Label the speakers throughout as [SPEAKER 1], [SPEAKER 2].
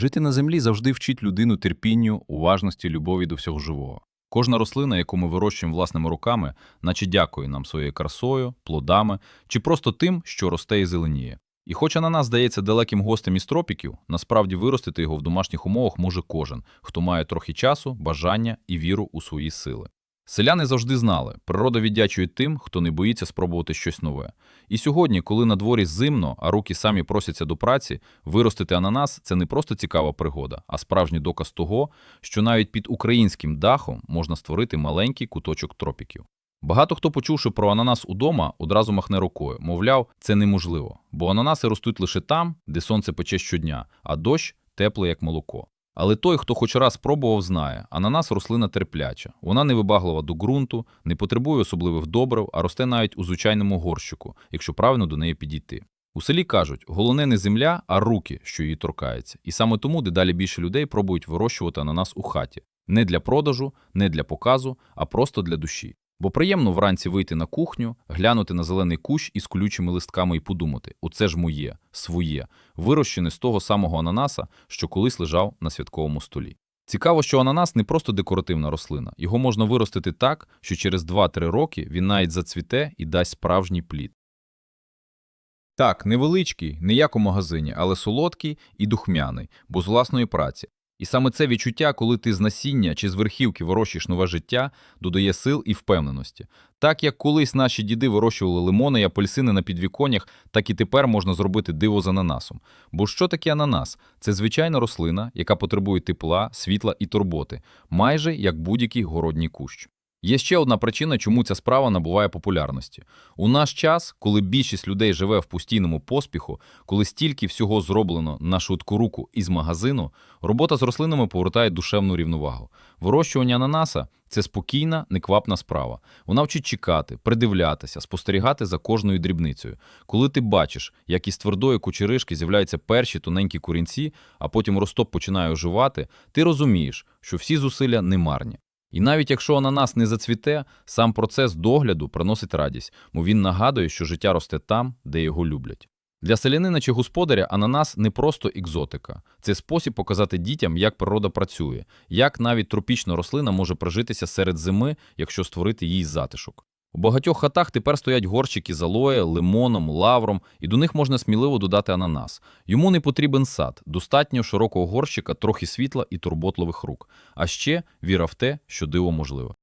[SPEAKER 1] Жити на землі завжди вчить людину терпінню, уважності, любові до всього живого. Кожна рослина, яку ми вирощуємо власними руками, наче дякує нам своєю красою, плодами чи просто тим, що росте і зеленіє. І хоч ананас здається далеким гостем із тропіків, насправді виростити його в домашніх умовах може кожен, хто має трохи часу, бажання і віру у свої сили. Селяни завжди знали, природа віддячує тим, хто не боїться спробувати щось нове. І сьогодні, коли на дворі зимно, а руки самі просяться до праці, виростити ананас це не просто цікава пригода, а справжній доказ того, що навіть під українським дахом можна створити маленький куточок тропіків. Багато хто, почувши про ананас удома, одразу махне рукою, мовляв, це неможливо, бо ананаси ростуть лише там, де сонце пече щодня, а дощ теплий, як молоко. Але той, хто хоч раз пробував, знає, ананас рослина терпляча. Вона не вибаглива до ґрунту, не потребує особливих добрив, а росте навіть у звичайному горщику, якщо правильно до неї підійти. У селі кажуть, головне не земля, а руки, що її торкаються. І саме тому дедалі більше людей пробують вирощувати ананас у хаті. Не для продажу, не для показу, а просто для душі. Бо приємно вранці вийти на кухню, глянути на зелений кущ із колючими листками і подумати: оце ж моє, своє, вирощене з того самого ананаса, що колись лежав на святковому столі. Цікаво, що ананас не просто декоративна рослина, його можна виростити так, що через 2-3 роки він навіть зацвіте і дасть справжній плід. Так, невеличкий, не як у магазині, але солодкий і духмяний, бо з власної праці. І саме це відчуття, коли ти з насіння чи з верхівки вирощуєш нове життя, додає сил і впевненості. Так як колись наші діди вирощували лимони і апельсини на підвіконнях, так і тепер можна зробити диво з ананасом. Бо що таке ананас? Це звичайна рослина, яка потребує тепла, світла і турботи, майже як будь-який городній кущ. Є ще одна причина, чому ця справа набуває популярності. У наш час, коли більшість людей живе в постійному поспіху, коли стільки всього зроблено на швидку руку із магазину, робота з рослинами повертає душевну рівновагу. Вирощування ананаса це спокійна, неквапна справа. Вона вчить чекати, придивлятися, спостерігати за кожною дрібницею. Коли ти бачиш, як із твердої кучеришки з'являються перші тоненькі корінці, а потім ростоп починає оживати, ти розумієш, що всі зусилля не марні. І навіть якщо ананас не зацвіте, сам процес догляду приносить радість, бо він нагадує, що життя росте там, де його люблять. Для селянина чи господаря ананас не просто екзотика, це спосіб показати дітям, як природа працює, як навіть тропічна рослина може прожитися серед зими, якщо створити їй затишок. У багатьох хатах тепер стоять горщики з алоє, лимоном, лавром, і до них можна сміливо додати ананас. Йому не потрібен сад, достатньо широкого горщика, трохи світла і турботливих рук. А ще віра в те, що диво можливе.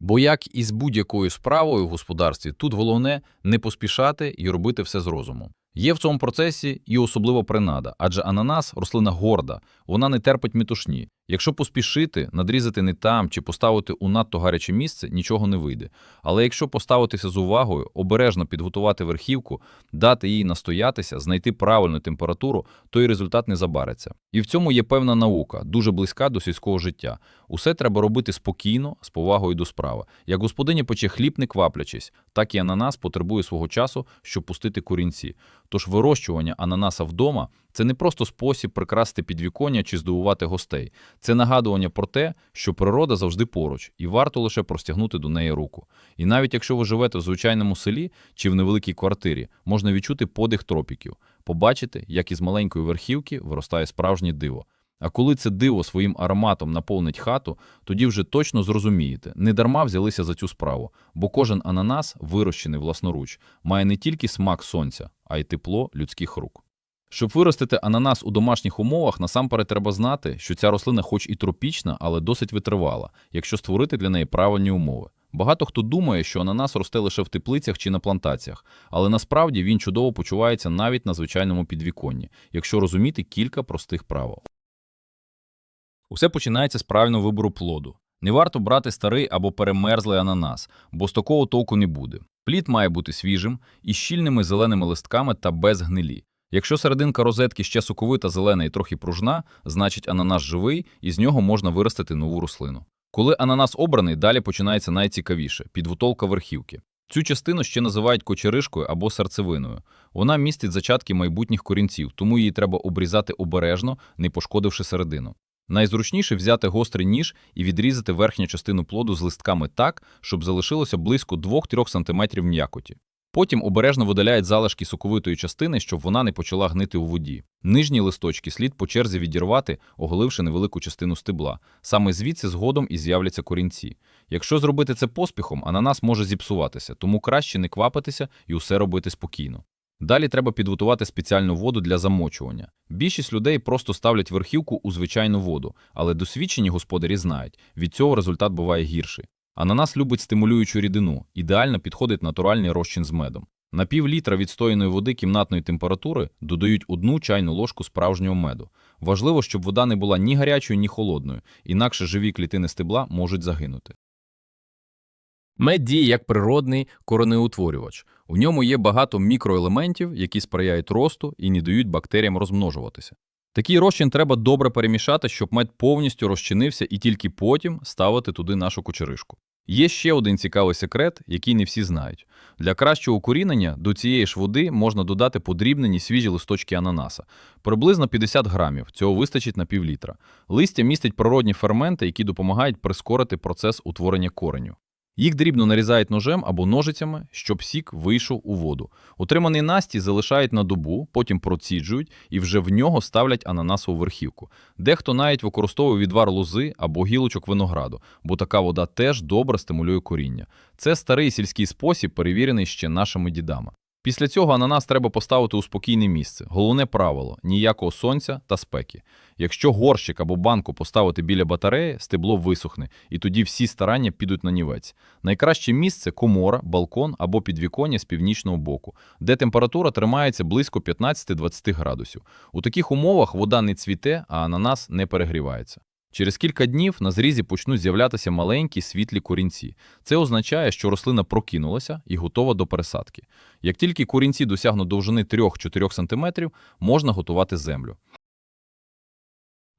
[SPEAKER 1] Бо як і з будь-якою справою в господарстві, тут головне не поспішати і робити все з розуму. Є в цьому процесі і особлива принада, адже ананас рослина горда, вона не терпить метушні. Якщо поспішити, надрізати не там чи поставити у надто гаряче місце, нічого не вийде. Але якщо поставитися з увагою, обережно підготувати верхівку, дати їй настоятися, знайти правильну температуру, то і результат не забариться. І в цьому є певна наука, дуже близька до сільського життя. Усе треба робити спокійно, з повагою до справи. Як господиня пече хліб, не кваплячись, так і ананас потребує свого часу, щоб пустити корінці. Тож вирощування ананаса вдома це не просто спосіб прикрасти підвіконня чи здивувати гостей. Це нагадування про те, що природа завжди поруч, і варто лише простягнути до неї руку. І навіть якщо ви живете в звичайному селі чи в невеликій квартирі, можна відчути подих тропіків, побачити, як із маленької верхівки виростає справжнє диво. А коли це диво своїм ароматом наповнить хату, тоді вже точно зрозумієте, не дарма взялися за цю справу, бо кожен ананас, вирощений власноруч, має не тільки смак сонця, а й тепло людських рук. Щоб виростити ананас у домашніх умовах, насамперед треба знати, що ця рослина, хоч і тропічна, але досить витривала, якщо створити для неї правильні умови. Багато хто думає, що ананас росте лише в теплицях чи на плантаціях, але насправді він чудово почувається навіть на звичайному підвіконні, якщо розуміти кілька простих правил. Усе починається з правильного вибору плоду. Не варто брати старий або перемерзлий ананас, бо з такого толку не буде. Плід має бути свіжим, із щільними зеленими листками та без гнилі. Якщо серединка розетки ще соковита, зелена і трохи пружна, значить ананас живий, і з нього можна виростити нову рослину. Коли ананас обраний, далі починається найцікавіше підготовка верхівки. Цю частину ще називають кочеришкою або серцевиною. Вона містить зачатки майбутніх корінців, тому її треба обрізати обережно, не пошкодивши середину. Найзручніше взяти гострий ніж і відрізати верхню частину плоду з листками так, щоб залишилося близько 2-3 см м'якоті. Потім обережно видаляють залишки соковитої частини, щоб вона не почала гнити у воді. Нижні листочки слід по черзі відірвати, оголивши невелику частину стебла. Саме звідси згодом і з'являться корінці. Якщо зробити це поспіхом, ананас може зіпсуватися, тому краще не квапитися і усе робити спокійно. Далі треба підготувати спеціальну воду для замочування. Більшість людей просто ставлять верхівку у звичайну воду, але досвідчені господарі знають, від цього результат буває гірший. Ананас любить стимулюючу рідину, ідеально підходить натуральний розчин з медом. На пів літра відстояної води кімнатної температури додають одну чайну ложку справжнього меду. Важливо, щоб вода не була ні гарячою, ні холодною, інакше живі клітини стебла можуть загинути.
[SPEAKER 2] Мед діє як природний коренеутворювач. У ньому є багато мікроелементів, які сприяють росту і не дають бактеріям розмножуватися. Такий розчин треба добре перемішати, щоб мед повністю розчинився і тільки потім ставити туди нашу кучеришку. Є ще один цікавий секрет, який не всі знають. Для кращого укорінення до цієї ж води можна додати подрібнені свіжі листочки ананаса. Приблизно 50 грамів, цього вистачить на півлітра. Листя містить природні ферменти, які допомагають прискорити процес утворення кореню. Їх дрібно нарізають ножем або ножицями, щоб сік вийшов у воду. Утриманий настій залишають на добу, потім проціджують і вже в нього ставлять ананасову верхівку. Дехто навіть використовує відвар лози або гілочок винограду, бо така вода теж добре стимулює коріння. Це старий сільський спосіб, перевірений ще нашими дідами. Після цього ананас треба поставити у спокійне місце. Головне правило ніякого сонця та спеки. Якщо горщик або банку поставити біля батареї, стебло висохне, і тоді всі старання підуть на нівець. Найкраще місце комора, балкон або підвіконня з північного боку, де температура тримається близько 15-20 градусів. У таких умовах вода не цвіте, а ананас не перегрівається. Через кілька днів на зрізі почнуть з'являтися маленькі світлі корінці. Це означає, що рослина прокинулася і готова до пересадки. Як тільки корінці досягнуть довжини 3-4 см, можна готувати землю.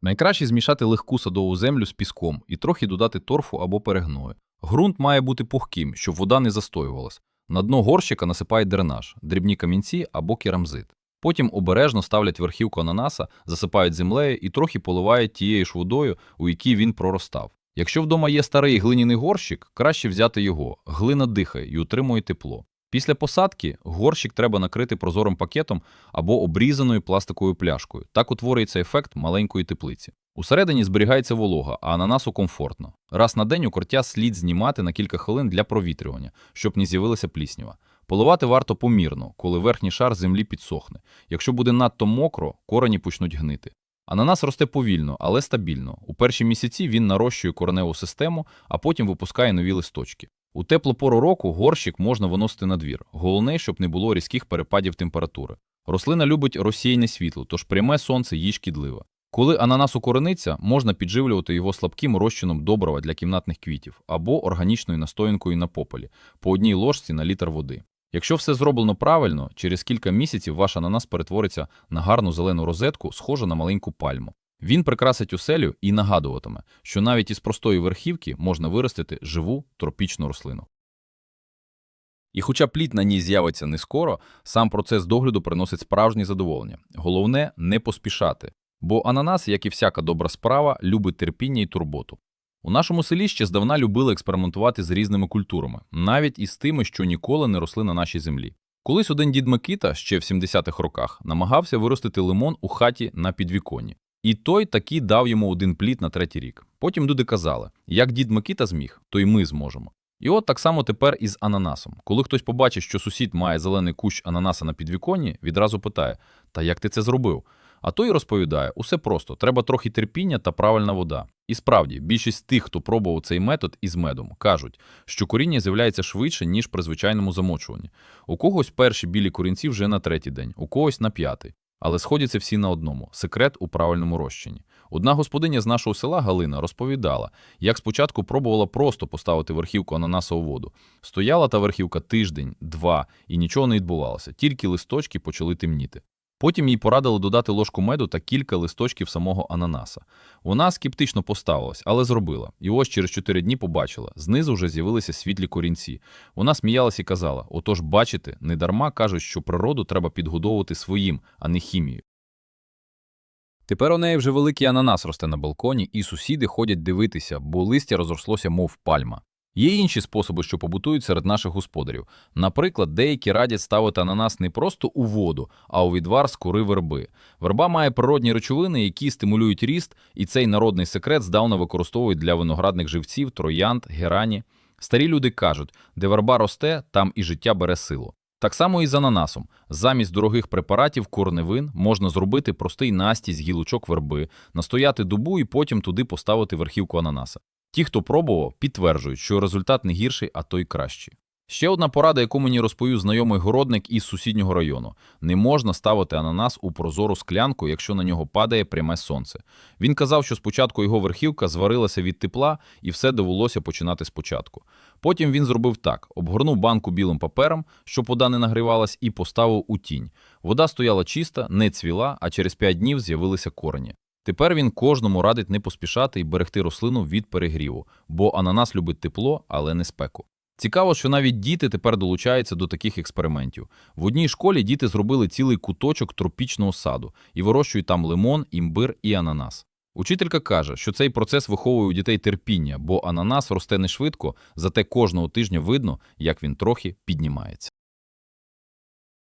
[SPEAKER 2] Найкраще змішати легку садову землю з піском і трохи додати торфу або перегною. Ґрунт має бути пухким, щоб вода не застоювалась. На дно горщика насипають дренаж, дрібні камінці або керамзит. Потім обережно ставлять верхівку ананаса, засипають землею і трохи поливають тією ж водою, у якій він проростав. Якщо вдома є старий глиняний горщик, краще взяти його. Глина дихає і утримує тепло. Після посадки горщик треба накрити прозорим пакетом або обрізаною пластиковою пляшкою. Так утворюється ефект маленької теплиці. Усередині зберігається волога, а ананасу комфортно. Раз на день укриття слід знімати на кілька хвилин для провітрювання, щоб не з'явилася пліснява. Поливати варто помірно, коли верхній шар землі підсохне. Якщо буде надто мокро, корені почнуть гнити. Ананас росте повільно, але стабільно. У перші місяці він нарощує кореневу систему, а потім випускає нові листочки. У теплу пору року горщик можна виносити на двір. Головне, щоб не було різких перепадів температури. Рослина любить розсіяне світло, тож пряме сонце їй шкідливе. Коли ананас укорениться, можна підживлювати його слабким розчином добрива для кімнатних квітів або органічною настоянкою на пополі по одній ложці на літр води. Якщо все зроблено правильно, через кілька місяців ваш ананас перетвориться на гарну зелену розетку, схожу на маленьку пальму. Він прикрасить оселю і нагадуватиме, що навіть із простої верхівки можна виростити живу тропічну рослину. І хоча плід на ній з'явиться не скоро, сам процес догляду приносить справжнє задоволення. Головне не поспішати, бо ананас, як і всяка добра справа, любить терпіння і турботу. У нашому селі ще здавна любили експериментувати з різними культурами, навіть із тими, що ніколи не росли на нашій землі. Колись один дід Микита, ще в 70-х роках, намагався виростити лимон у хаті на підвіконні. І той таки дав йому один плід на третій рік. Потім люди казали, як дід Микита зміг, то й ми зможемо. І от так само тепер із ананасом. Коли хтось побачить, що сусід має зелений кущ ананаса на підвіконні, відразу питає: Та як ти це зробив? А той розповідає: усе просто, треба трохи терпіння та правильна вода. І справді, більшість тих, хто пробував цей метод із медом, кажуть, що коріння з'являється швидше, ніж при звичайному замочуванні. У когось перші білі корінці вже на третій день, у когось на п'ятий. Але сходяться всі на одному секрет у правильному розчині. Одна господиня з нашого села Галина розповідала, як спочатку пробувала просто поставити верхівку ананасову воду. Стояла та верхівка тиждень, два, і нічого не відбувалося, тільки листочки почали темніти. Потім їй порадили додати ложку меду та кілька листочків самого ананаса. Вона скептично поставилась, але зробила. І ось через чотири дні побачила. Знизу вже з'явилися світлі корінці. Вона сміялась і казала: отож, бачите, недарма кажуть, що природу треба підгодовувати своїм, а не хімією. Тепер у неї вже великий ананас росте на балконі, і сусіди ходять дивитися, бо листя розрослося, мов пальма. Є інші способи, що побутують серед наших господарів. Наприклад, деякі радять ставити ананас не просто у воду, а у відвар з кори верби. Верба має природні речовини, які стимулюють ріст, і цей народний секрет здавна використовують для виноградних живців, троянд, герані. Старі люди кажуть, де верба росте, там і життя бере силу. Так само і з ананасом. Замість дорогих препаратів корневин можна зробити простий настій з гілочок верби, настояти дубу і потім туди поставити верхівку ананаса. Ті, хто пробував, підтверджують, що результат не гірший, а то й кращий. Ще одна порада, яку мені розповів знайомий городник із сусіднього району: не можна ставити ананас у прозору склянку, якщо на нього падає пряме сонце. Він казав, що спочатку його верхівка зварилася від тепла, і все довелося починати спочатку. Потім він зробив так: обгорнув банку білим папером, щоб вода не нагрівалась, і поставив у тінь. Вода стояла чиста, не цвіла, а через 5 днів з'явилися корені. Тепер він кожному радить не поспішати і берегти рослину від перегріву, бо ананас любить тепло, але не спеку. Цікаво, що навіть діти тепер долучаються до таких експериментів. В одній школі діти зробили цілий куточок тропічного саду і вирощують там лимон, імбир і ананас. Учителька каже, що цей процес виховує у дітей терпіння, бо ананас росте не швидко, зате кожного тижня видно, як він трохи піднімається.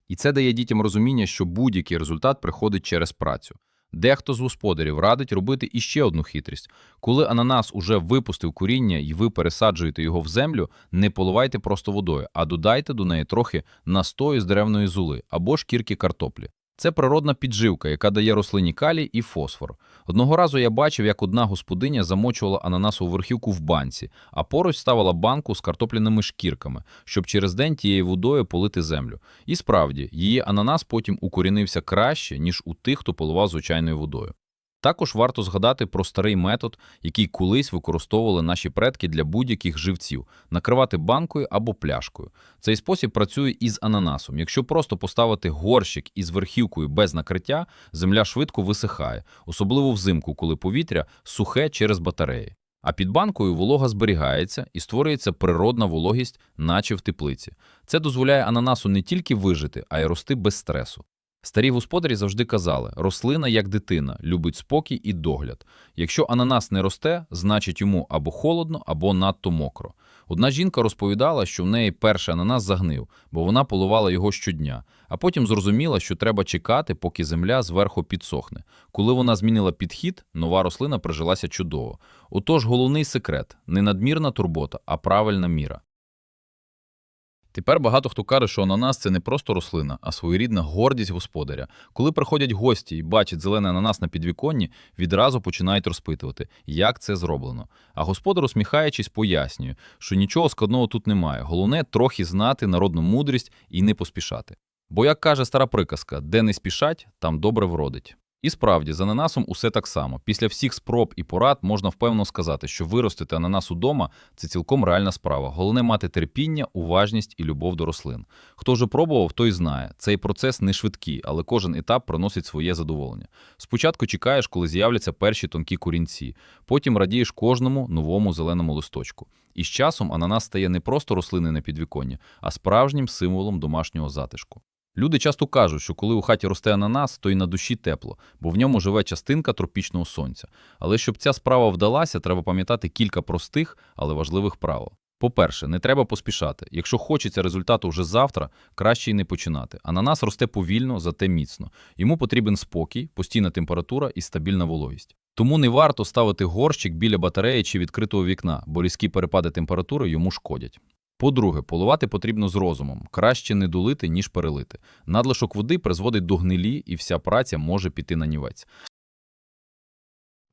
[SPEAKER 2] І це дає дітям розуміння, що будь-який результат приходить через працю. Дехто з господарів радить робити іще одну хитрість. Коли ананас уже випустив коріння і ви пересаджуєте його в землю, не поливайте просто водою, а додайте до неї трохи настою з деревної зули або шкірки картоплі. Це природна підживка, яка дає рослині калій і фосфор. Одного разу я бачив, як одна господиня замочувала ананасову верхівку в банці, а поруч ставила банку з картопляними шкірками, щоб через день тією водою полити землю. І справді, її ананас потім укорінився краще, ніж у тих, хто поливав звичайною водою. Також варто згадати про старий метод, який колись використовували наші предки для будь-яких живців накривати банкою або пляшкою. Цей спосіб працює із ананасом. Якщо просто поставити горщик із верхівкою без накриття, земля швидко висихає, особливо взимку, коли повітря сухе через батареї. А під банкою волога зберігається і створюється природна вологість, наче в теплиці. Це дозволяє ананасу не тільки вижити, а й рости без стресу. Старі господарі завжди казали: рослина, як дитина, любить спокій і догляд. Якщо ананас не росте, значить йому або холодно, або надто мокро. Одна жінка розповідала, що в неї перший ананас загнив, бо вона поливала його щодня, а потім зрозуміла, що треба чекати, поки земля зверху підсохне. Коли вона змінила підхід, нова рослина прижилася чудово. Отож, головний секрет не надмірна турбота, а правильна міра. Тепер багато хто каже, що ананас це не просто рослина, а своєрідна гордість господаря. Коли приходять гості і бачать зелений ананас на підвіконні, відразу починають розпитувати, як це зроблено. А господар, усміхаючись, пояснює, що нічого складного тут немає. Головне трохи знати народну мудрість і не поспішати. Бо, як каже стара приказка, де не спішать, там добре вродить. І справді, з ананасом усе так само. Після всіх спроб і порад можна впевнено сказати, що виростити ананас удома – це цілком реальна справа. Головне мати терпіння, уважність і любов до рослин. Хто вже пробував, той знає. Цей процес не швидкий, але кожен етап приносить своє задоволення. Спочатку чекаєш, коли з'являться перші тонкі корінці, потім радієш кожному новому зеленому листочку. І з часом ананас стає не просто рослиною на підвіконні, а справжнім символом домашнього затишку. Люди часто кажуть, що коли у хаті росте ананас, то й на душі тепло, бо в ньому живе частинка тропічного сонця. Але щоб ця справа вдалася, треба пам'ятати кілька простих, але важливих правил. По-перше, не треба поспішати. Якщо хочеться результату вже завтра, краще й не починати. Ананас росте повільно, зате міцно. Йому потрібен спокій, постійна температура і стабільна вологість. Тому не варто ставити горщик біля батареї чи відкритого вікна, бо різкі перепади температури йому шкодять. По-друге, поливати потрібно з розумом. Краще не долити, ніж перелити. Надлишок води призводить до гнилі, і вся праця може піти на нівець.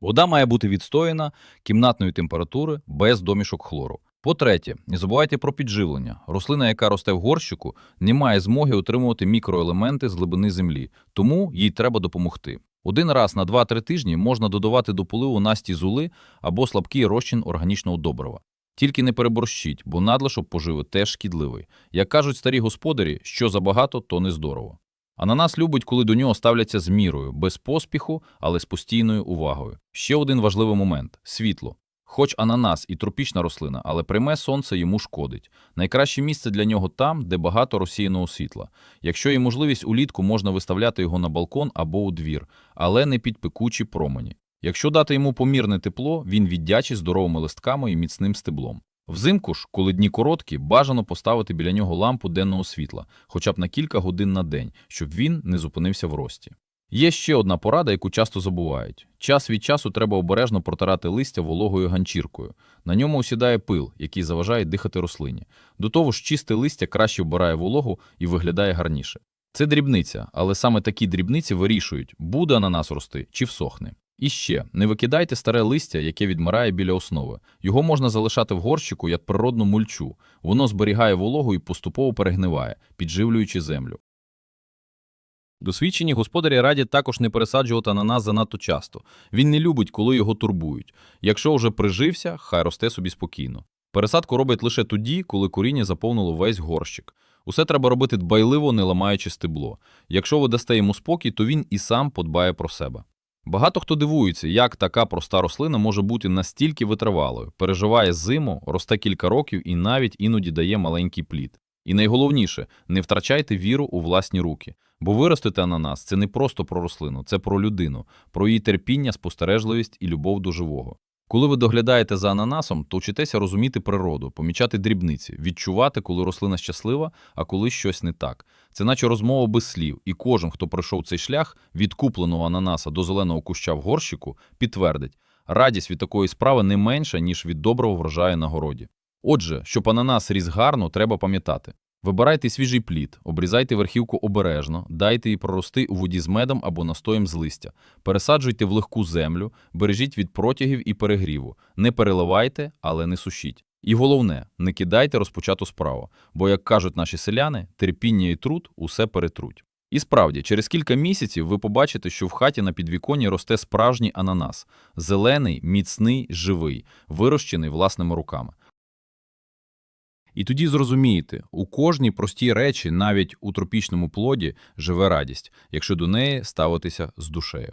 [SPEAKER 2] Вода має бути відстояна кімнатної температури без домішок хлору. По-третє, не забувайте про підживлення. Рослина, яка росте в горщику, не має змоги отримувати мікроелементи з глибини землі, тому їй треба допомогти. Один раз на 2-3 тижні можна додавати до поливу насті зули або слабкий розчин органічного добрива. Тільки не переборщіть, бо надлишок поживи теж шкідливий. Як кажуть старі господарі, що забагато, то не здорово. Ананас любить, коли до нього ставляться з мірою, без поспіху, але з постійною увагою. Ще один важливий момент світло. Хоч ананас і тропічна рослина, але пряме сонце йому шкодить. Найкраще місце для нього там, де багато розсіяного світла. Якщо є можливість улітку, можна виставляти його на балкон або у двір, але не під пекучі промені. Якщо дати йому помірне тепло, він віддячить здоровими листками і міцним стеблом. Взимку ж, коли дні короткі, бажано поставити біля нього лампу денного світла, хоча б на кілька годин на день, щоб він не зупинився в рості. Є ще одна порада, яку часто забувають. Час від часу треба обережно протирати листя вологою ганчіркою. На ньому осідає пил, який заважає дихати рослині. До того ж, чисте листя краще вбирає вологу і виглядає гарніше. Це дрібниця, але саме такі дрібниці вирішують, буде ананас рости чи всохне. І ще, не викидайте старе листя, яке відмирає біля основи. Його можна залишати в горщику як природну мульчу. Воно зберігає вологу і поступово перегниває, підживлюючи землю. Досвідчені господарі радять також не пересаджувати ананас занадто часто. Він не любить, коли його турбують. Якщо вже прижився, хай росте собі спокійно. Пересадку роблять лише тоді, коли коріння заповнило весь горщик. Усе треба робити дбайливо, не ламаючи стебло. Якщо ви дасте йому спокій, то він і сам подбає про себе. Багато хто дивується, як така проста рослина може бути настільки витривалою, переживає зиму, росте кілька років і навіть іноді дає маленький плід. І найголовніше, не втрачайте віру у власні руки, бо виростити ананас це не просто про рослину, це про людину, про її терпіння, спостережливість і любов до живого. Коли ви доглядаєте за ананасом, то вчитеся розуміти природу, помічати дрібниці, відчувати, коли рослина щаслива, а коли щось не так. Це наче розмова без слів, і кожен, хто пройшов цей шлях від купленого ананаса до зеленого куща в горщику, підтвердить, радість від такої справи не менша, ніж від доброго врожаю на городі. Отже, щоб ананас ріс гарно, треба пам'ятати. Вибирайте свіжий плід, обрізайте верхівку обережно, дайте їй прорости у воді з медом або настоєм з листя, пересаджуйте в легку землю, бережіть від протягів і перегріву, не переливайте, але не сушіть. І головне, не кидайте розпочату справу, бо, як кажуть наші селяни, терпіння і труд усе перетруть. І справді, через кілька місяців ви побачите, що в хаті на підвіконні росте справжній ананас – зелений, міцний, живий, вирощений власними руками. І тоді зрозумієте, у кожній простій речі, навіть у тропічному плоді, живе радість, якщо до неї ставитися з душею.